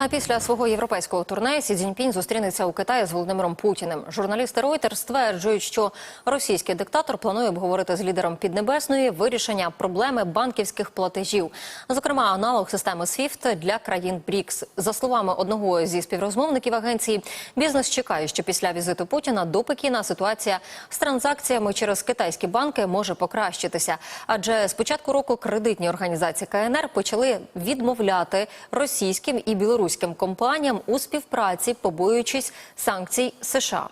А після свого європейського турне Сі Цзіньпінь зустрінеться у Китаї з Володимиром Путіним. Журналісти Reuters стверджують, що російський диктатор планує обговорити з лідером Піднебесної вирішення проблеми банківських платежів, зокрема аналог системи SWIFT для країн БРІКС. За словами одного зі співрозмовників агенції, бізнес чекає, що після візиту Путіна до Пекіна ситуація з транзакціями через китайські банки може покращитися. Адже з початку року кредитні організації КНР почали відмовляти російським і білоруським компаніям у співпраці, побоюючись санкцій США.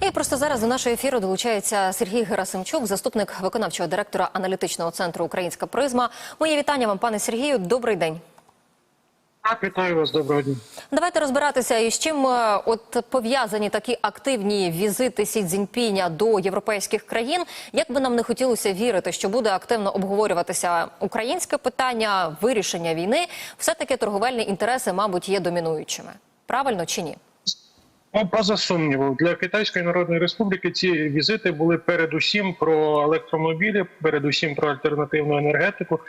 І просто зараз до нашого ефіру долучається Сергій Герасимчук, заступник виконавчого директора аналітичного центру Українська призма. Моє вітання вам, пане Сергію. Добрий день. Так, вітаю вас, доброго дня. Давайте розбиратися, із чим е, от пов'язані такі активні візити Сі Цзіньпіня до європейських країн. Як би нам не хотілося вірити, що буде активно обговорюватися українське питання вирішення війни, все таки торговельні інтереси, мабуть, є домінуючими. Правильно чи ні? Ну, поза сумніву, для Китайської Народної Республіки ці візити були передусім про електромобілі, передусім про альтернативну енергетику,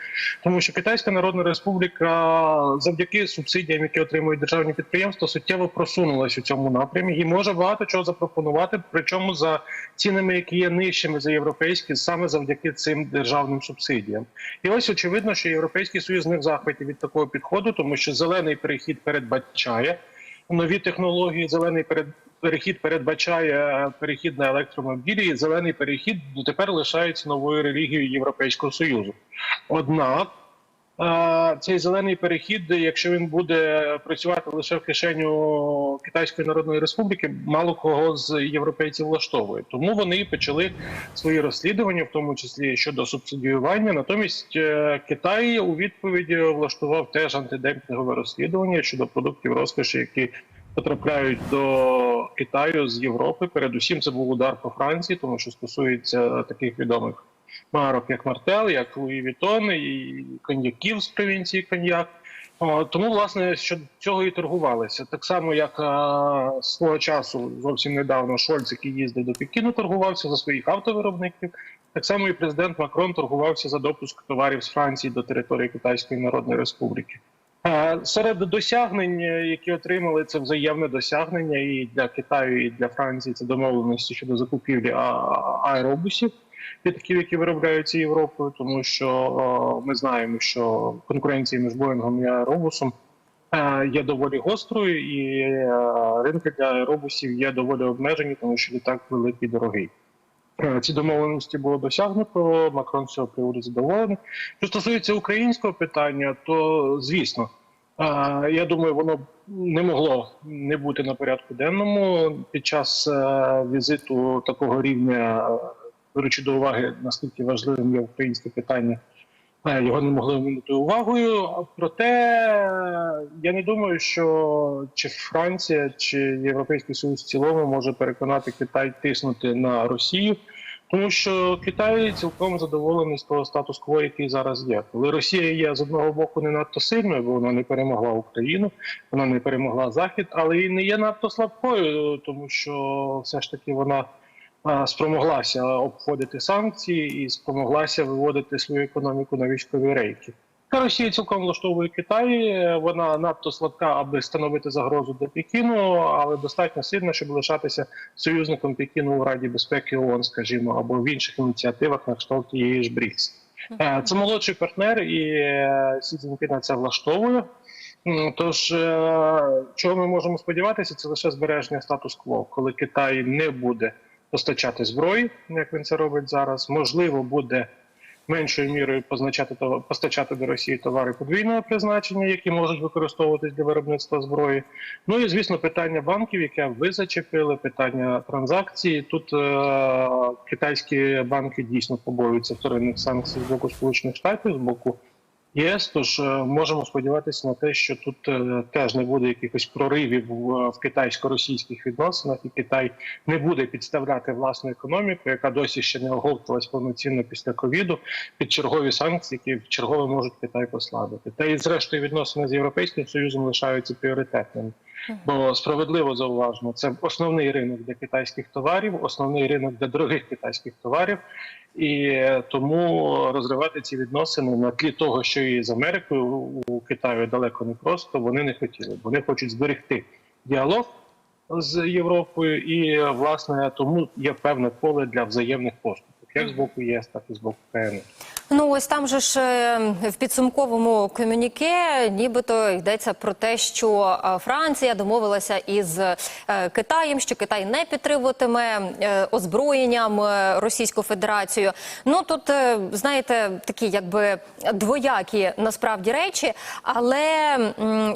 тому що Китайська Народна Республіка завдяки субсидіям, які отримують державні підприємства, суттєво просунулася у цьому напрямі. І може багато чого запропонувати, причому за цінами, які є нижчими за європейські, саме завдяки цим державним субсидіям. І ось очевидно, що європейський союз не в захваті від такого підходу, тому що зелений перехід передбачає нові технології. Зелений перехід передбачає перехід на електромобілі. і Зелений перехід дотепер лишається новою релігією Європейського союзу. Однак е, цей зелений перехід, якщо він буде працювати лише в кишеню Китайської Народної Республіки, мало кого з європейців влаштовує. Тому вони почали свої розслідування, в тому числі щодо субсидіювання. Натомість е, Китай у відповіді влаштував теж антидемпінгове розслідування щодо продуктів розкоші, які потрапляють до Китаю з Європи. Передусім, це був удар по Франції, тому що стосується таких відомих марок, як Мартел, як Луї Вітон і коньяків з провінції коньяк. Тому, власне, що цього і торгувалися. Так само, як а, свого часу зовсім недавно Шольц, який їздив до Пекіну, торгувався за своїх автовиробників. Так само і президент Макрон торгувався за допуск товарів з Франції до території Китайської Народної Республіки. Е, Серед досягнень, е, які отримали, це взаємне досягнення і для Китаю, і для Франції це домовленості щодо закупівлі аеробусів літаків, які виробляються Європою, тому що о, ми знаємо, що конкуренція між Боїнгом і аеробусом е, є доволі гострою, і е, ринки для аеробусів є доволі обмежені, тому що літак великий дорогий. Е, Ці домовленості було досягнуто. Макрон з цього приводу задоволений. Що стосується українського питання, то звісно, е, я думаю, воно не могло не бути на порядку денному під час е, візиту такого рівня, е, беручи до уваги наскільки важливим є українське питання. е, Його не могли оминути увагою. Проте я не думаю, що чи Франція, чи Європейський Союз в цілому може переконати Китай тиснути на Росію, тому що Китай цілком задоволений з того статус-кво, який зараз є. Коли Росія є з одного боку не надто сильною, бо вона не перемогла Україну, вона не перемогла Захід, але і не є надто слабкою, тому що все ж таки вона спромоглася обходити санкції і спромоглася виводити свою економіку на військові рейки. Та Росія цілком влаштовує Китай. Вона надто слабка, аби становити загрозу для Пекіну, але достатньо сильна, щоб лишатися союзником Пекіну у Раді безпеки ООН, скажімо, або в інших ініціативах на кшталт тієї ж БРІКС. Е, Це молодший партнер, і е, Сі Цзіньпіна це влаштовує. Тож, е, чого ми можемо сподіватися, це лише збереження статус-кво, коли Китай не буде постачати зброї, як він це робить зараз. Можливо, буде меншою мірою позначати товар- постачати до Росії товари подвійного призначення, які можуть використовуватись для виробництва зброї. Ну і звісно, питання банків, яке ви зачепили, питання транзакцій. Тут е- китайські банки дійсно побоюються вторинних санкцій з боку Сполучених Штатів, з боку ЄС. Тож е, можемо сподіватися на те, що тут е, теж не буде якихось проривів в, в китайсько-російських відносинах, і Китай не буде підставляти власну економіку, яка досі ще не оговталась повноцінно після ковіду під чергові санкції, які в чергове можуть Китай послабити. Та і зрештою відносини з європейським союзом лишаються пріоритетними. Бо справедливо зауважено, це основний ринок для китайських товарів, основний ринок для дорогих китайських товарів, і тому розривати ці відносини на тлі того, що і з Америкою у Китаю далеко не просто, вони не хотіли. Вони хочуть зберегти діалог з Європою, і власне тому є певне поле для взаємних поступок, як з боку ЄС, так і з боку КНР. Ну ось там же ж е, в підсумковому комюніке нібито йдеться про те, що е, Франція домовилася із е, Китаєм, що Китай не підтримуватиме озброєнням Російську Федерацію. Ну тут знаєте, такі якби двоякі насправді речі. Але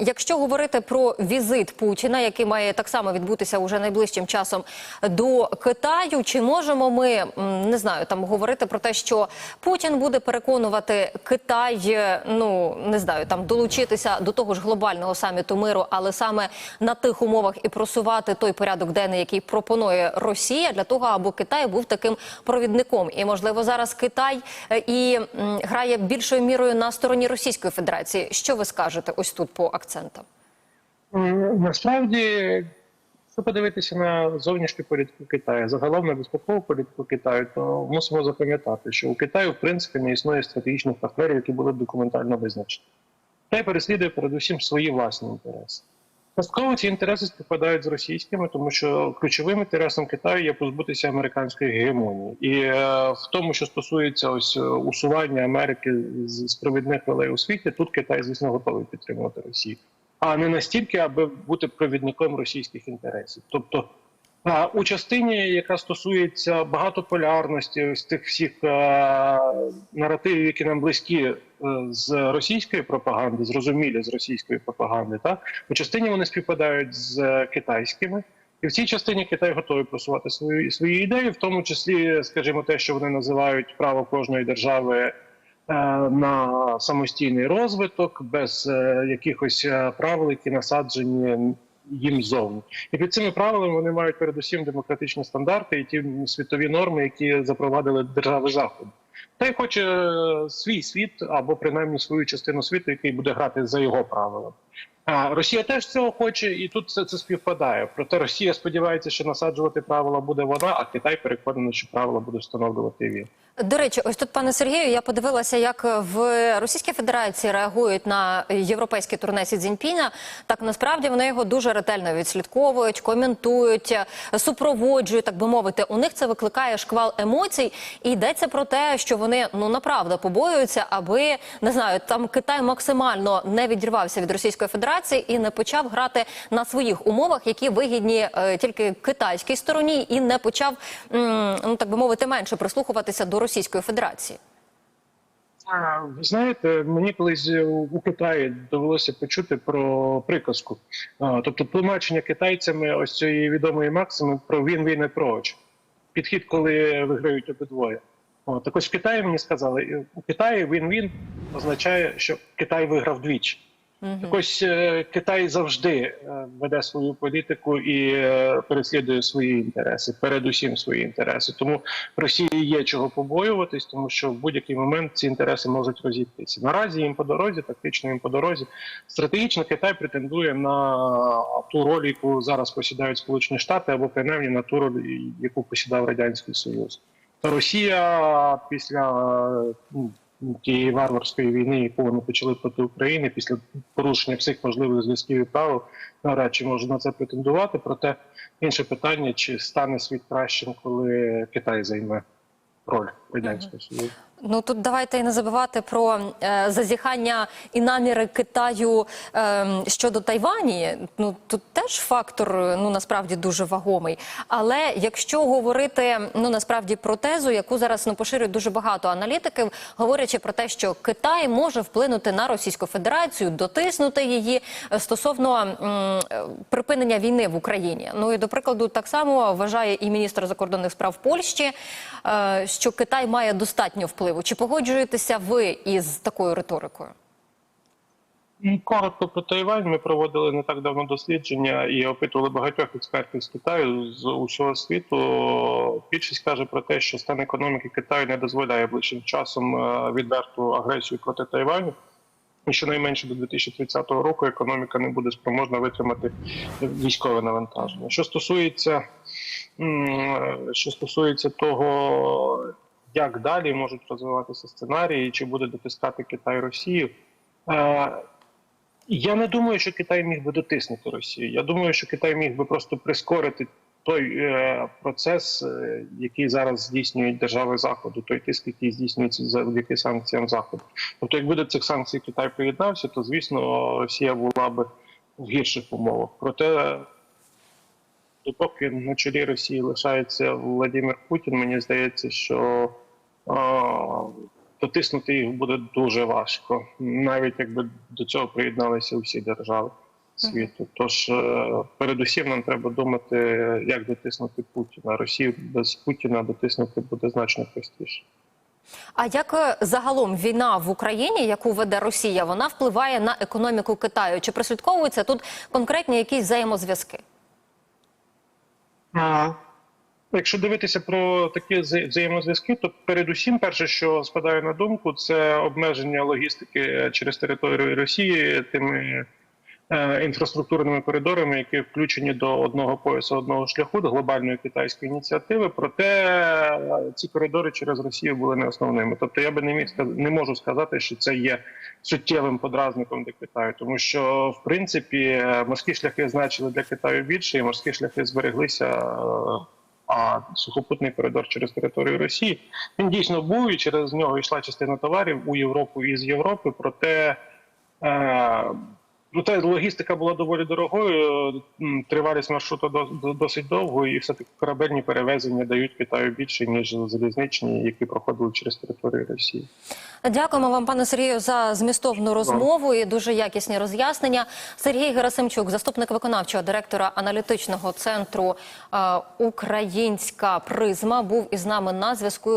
якщо говорити про візит Путіна, який має так само відбутися уже найближчим часом до Китаю, чи можемо ми не знаю там говорити про те, що Путін буде переконувати Китай, е, ну не знаю, там долучитися до того ж глобального саміту миру, але саме на тих умовах і просувати той порядок денний, який пропонує Росія, для того, аби Китай був таким провідником. І можливо зараз Китай е, і грає більшою мірою на стороні Російської Федерації. Що ви скажете ось тут по акцентам? Насправді, якщо подивитися на зовнішню політику Китаю, загалом на безпекову політику Китаю, то мусимо запам'ятати, що у Китаю в принципі не існує стратегічних партнерів, які були документально визначені. Китай переслідує передусім свої власні інтереси. Частково ці інтереси співпадають з російськими, тому що ключовим інтересом Китаю є позбутися американської гегемонії, і е, в тому, що стосується ось е, усування Америки з провідних ролей у світі, тут Китай, звісно, готовий підтримувати Росію а не настільки, аби бути провідником російських інтересів. Тобто у частині, яка стосується багатополярності, ось тих всіх наративів, які нам близькі е, з російської пропаганди, зрозумілі з російської пропаганди, так у частині вони співпадають з китайськими. І в цій частині Китай готовий просувати свої свої ідеї, в тому числі, скажімо, те, що вони називають право кожної держави на самостійний розвиток, без е, якихось е, правил, які насаджені їм зовні. І під цими правилами вони мають передусім демократичні стандарти і ті світові норми, які запровадили держави заходу. Та й хоче е, свій світ або принаймні свою частину світу, який буде грати за його правилами. Росія теж цього хоче, і тут це, це співпадає. Проте Росія сподівається, що насаджувати правила буде вона, а Китай переконаний, що правила буде встановлювати він. До речі, ось тут, пане Сергію, я подивилася, як в Російській Федерації реагують на європейське турне Сі Цзіньпіня. Так насправді вони його дуже ретельно відслідковують, коментують, супроводжують, так би мовити. У них це викликає шквал емоцій, і йдеться про те, що вони ну направда побоюються, аби не знаю, там Китай максимально не відірвався від Російської Федерації і не почав грати на своїх умовах, які вигідні е, тільки китайській стороні, і не почав ну так би мовити менше прислухуватися до Російської Федерації. Ви знаєте, мені колись у Китаї довелося почути про приказку, тобто тлумачення китайцями ось цієї відомої максими про він він і проч. Підхід, коли виграють обидвоє. Так ось в Китаї мені сказали, у Китаї він-він означає, що Китай виграв двічі. Так ось е, Китай завжди е, веде свою політику і е, переслідує свої інтереси, передусім свої інтереси. Тому Росії є чого побоюватись, тому що в будь-який момент ці інтереси можуть розійтися. Наразі їм по дорозі, тактично їм по дорозі. Стратегічно Китай претендує на ту роль, яку зараз посідають Сполучені Штати, або принаймні на ту роль, яку посідав Радянський Союз. Росія після ну, тієї варварської війни, яку вони почали проти України, після порушення всіх можливих зв'язків і правил, навряд чи може на це претендувати. Проте інше питання: чи стане світ кращим, коли Китай займе роль радянського союзу. Ну тут давайте і не забувати про е, зазіхання і наміри Китаю е, щодо Тайвані. Ну тут теж фактор ну насправді дуже вагомий. Але якщо говорити ну насправді про тезу, яку зараз ну поширюють дуже багато аналітиків, говорячи про те, що Китай може вплинути на Російську Федерацію, дотиснути її е, стосовно м, е, припинення війни в Україні. Ну і до прикладу, так само вважає і міністр закордонних справ Польщі, е, що Китай має достатньо впливу. Чи погоджуєтеся ви із такою риторикою? Коротко про Тайвань. Ми проводили не так давно дослідження і опитували багатьох експертів з Китаю з усього світу. Більшість каже про те, що стан економіки Китаю не дозволяє ближчим часом е, відверту агресію проти Тайваню. І щонайменше до 2030 року економіка не буде спроможна витримати військове навантаження. Що стосується, м, що стосується того, як далі можуть розвиватися сценарії, чи буде дотискати Китай Росію. е, Я не думаю, що Китай міг би дотиснути Росію. Я думаю, що Китай міг би просто прискорити той е, процес, е, який зараз здійснюють держави Заходу, той тиск, який здійснюється завдяки санкціям Заходу. Тобто, якби до цих санкцій Китай приєднався, то звісно Росія була би в гірших умовах. Проте, допоки на чолі Росії лишається Владимир Путін, мені здається, що дотиснути їх буде дуже важко, навіть якби до цього приєдналися всі держави світу. Тож е, передусім нам треба думати, як дотиснути Путіна. Росію без Путіна дотиснути буде значно простіше. А як е, загалом війна в Україні, яку веде Росія, вона впливає на економіку Китаю? Чи прослідковуються тут конкретні якісь взаємозв'язки? Якщо дивитися про такі вза- взаємозв'язки, то передусім, перше, що спадає на думку, це обмеження логістики через територію Росії тими е, інфраструктурними коридорами, які включені до одного поясу, одного шляху, до глобальної китайської ініціативи. Проте е, ці коридори через Росію були не основними. Тобто я би не міг не можу сказати, що це є суттєвим подразником для Китаю, тому що в принципі е, морські шляхи значили для Китаю більше, і морські шляхи збереглися. А сухопутний коридор через територію Росії він дійсно був і через нього йшла частина товарів у Європу і з Європи. Проте е, проте логістика була доволі дорогою. м, Тривалість маршруту до- до- досить довго, і все таки корабельні перевезення дають Китаю більше ніж залізничні, які проходили через територію Росії. Дякуємо вам, пане Сергію, за змістовну розмову і дуже якісні роз'яснення. Сергій Герасимчук, заступник виконавчого директора аналітичного центру е, Українська призма, був із нами на зв'язку.